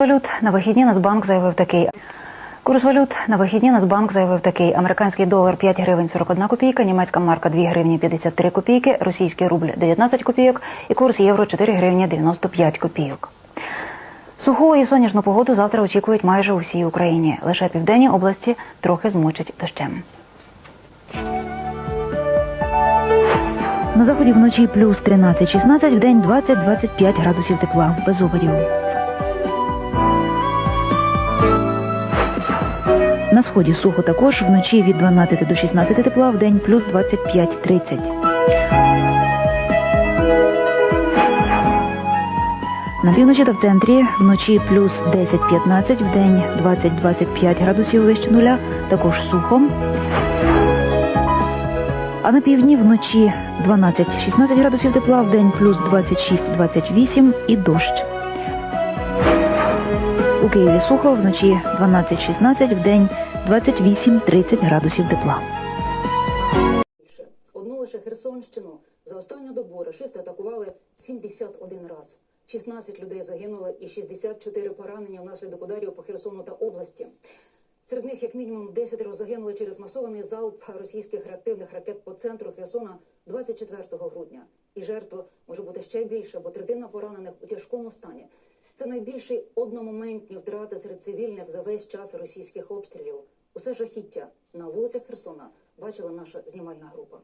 Валют на вихідні Нацбанк заявив такий. Курс валют на вихідні Нацбанк заявив такий. Американський долар 5 гривень 41 копійка, німецька марка 2 гривні 53 копійки, російський рубль 19 копійок і курс євро 4 гривні 95 копійок. Суху і сонячну погоду завтра очікують майже у всій Україні. Лише південні області трохи змочить дощем. На заході вночі плюс 13-16, в день 20-25 градусів тепла, без опадів. На сході сухо також вночі від 12 до 16 тепла, в день плюс 25-30. На півночі та в центрі вночі плюс 10-15, в день 20-25 градусів вище нуля, також сухо. А на півдні вночі 12-16 градусів тепла, в день плюс 26-28 і дощ. Києві сухо, вночі 12-16, в день 28-30 градусів тепла. Одну лише Херсонщину за останню добу рашисти атакували 71 раз. 16 людей загинули і 64 поранені внаслідок ударів по Херсону та області. Серед них, як мінімум, 10 загинули через масований залп російських реактивних ракет по центру Херсона 24 грудня. І жертв може бути ще більше, бо третина поранених у тяжкому стані. Це найбільші одномоментні втрати серед цивільних за весь час російських обстрілів. Усе жахіття на вулицях Херсона бачила наша знімальна група.